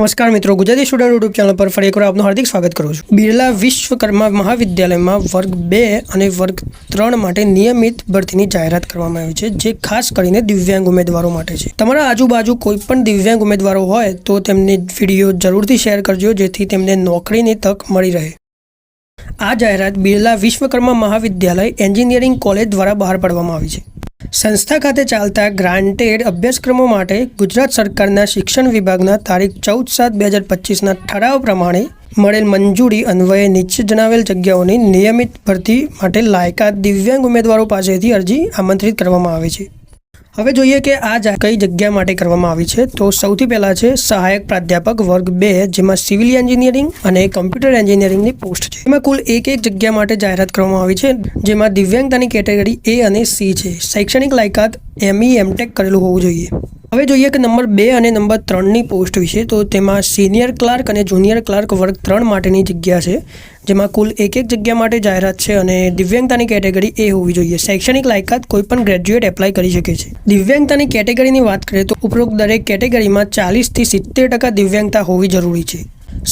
નમસ્કાર મિત્રો, Gujarati student YouTube channel પર ફરી એકવાર આપનું હાર્દિક સ્વાગત કરું છું. બિરલા વિશ્વકર્મા મહાવિદ્યાલયમાં વર્ગ બે અને વર્ગ ત્રણ માટે નિયમિત ભરતીની જાહેરાત કરવામાં આવી છે, જે ખાસ કરીને દિવ્યાંગ ઉમેદવારો માટે છે. તમારા આજુબાજુ કોઈ પણ દિવ્યાંગ ઉમેદવારો હોય તો તેમને વીડિયો જરૂરથી શેર કરજો, જેથી તેમને નોકરીની તક મળી રહે. આ જાહેરાત બિરલા વિશ્વકર્મા મહાવિદ્યાલય એન્જિનિયરિંગ કોલેજ દ્વારા બહાર પાડવામાં આવી છે. સંસ્થા ખાતે ચાલતા ગ્રાન્ટેડ અભ્યાસક્રમો માટે ગુજરાત સરકારના શિક્ષણ વિભાગના તારીખ ચૌદ સાત બે હજાર પચીસના ઠરાવ પ્રમાણે મળેલ મંજૂરી અન્વયે નીચે જણાવેલ જગ્યાઓની નિયમિત ભરતી માટે લાયકાત દિવ્યાંગ ઉમેદવારો પાસેથી અરજી આમંત્રિત કરવામાં આવે છે. હવે જોઈએ કે આ કઈ જગ્યા માટે કરવામાં આવી છે. તો સૌથી પહેલાં છે, સહાયક પ્રાધ્યાપક વર્ગ બે, જેમાં સિવિલ એન્જિનિયરિંગ અને કમ્પ્યુટર એન્જિનિયરિંગની પોસ્ટ છે. એમાં કુલ એક એક જગ્યા માટે જાહેરાત કરવામાં આવી છે, જેમાં દિવ્યાંગતાની કેટેગરી એ અને સી છે. શૈક્ષણિક લાયકાત એમઈ એમટેક કરેલું હોવું જોઈએ. હવે જોઈએ કે નંબર બે અને નંબર ત્રણની પોસ્ટ વિશે, તો તેમાં સિનિયર ક્લાર્ક અને જુનિયર ક્લાર્ક વર્ગ ત્રણ માટેની જગ્યા છે, જેમાં કુલ એક એક જગ્યા માટે જાહેરાત છે અને દિવ્યાંગતાની કેટેગરી એ હોવી જોઈએ. શૈક્ષણિક લાયકાત કોઈ પણ ગ્રેજ્યુએટ એપ્લાય કરી શકે છે. દિવ્યાંગતાની કેટેગરીની વાત કરીએ તો ઉપરોક્ત દરેક કેટેગરીમાં ચાલીસથી સિત્તેર ટકા દિવ્યાંગતા હોવી જરૂરી છે.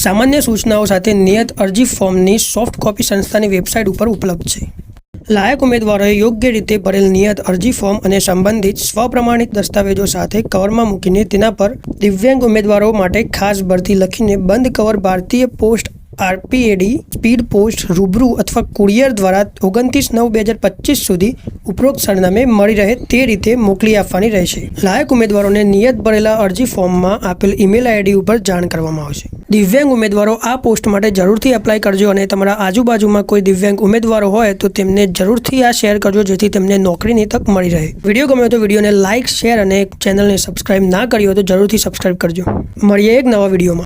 સામાન્ય સૂચનાઓ સાથે નિયત અરજી ફોર્મની સોફ્ટ કોપી સંસ્થાની વેબસાઇટ ઉપર ઉપલબ્ધ છે. લાયક ઉમેદવારોએ યોગ્ય રીતે ભરેલ નિયત અરજી ફોર્મ અને સંબંધિત સ્વપ્રમાણિત દસ્તાવેજો સાથે કવરમાં મૂકીને તેના પર દિવ્યાંગ ઉમેદવારો માટે ખાસ ભરતી લખીને બંધ કવર ભારતીય પોસ્ટ આરપીએડી સ્પીડ પોસ્ટ રૂબરૂ અથવા કુરિયર દ્વારા ઓગણત્રીસ નવ બે હજાર પચીસ સુધી ઉપરોક્ત સરનામે મળી રહે તે રીતે મોકલી આપવાની રહેશે. લાયક ઉમેદવારોને નિયત ભરેલા અરજી ફોર્મમાં આપેલ ઈમેલ આઈડી ઉપર જાણ કરવામાં આવશે. દિવ્યાંગ ઉમેદવારો આ પોસ્ટ માટે જરૂરથી એપ્લાય કરજો અને તમારા આજુબાજુમાં કોઈ દિવ્યાંગ ઉમેદવારો હોય તો તેમને જરૂરથી આ શેર કરજો, જેથી તેમને નોકરીની તક મળી રહે. વીડિયો ગમ્યો તો વિડીયોને લાઇક, શેર અને ચેનલને સબસ્ક્રાઇબ ના કરી હોય તો જરૂરથી સબસ્ક્રાઇબ કરજો. મળીએ એક નવા વિડીયોમાં.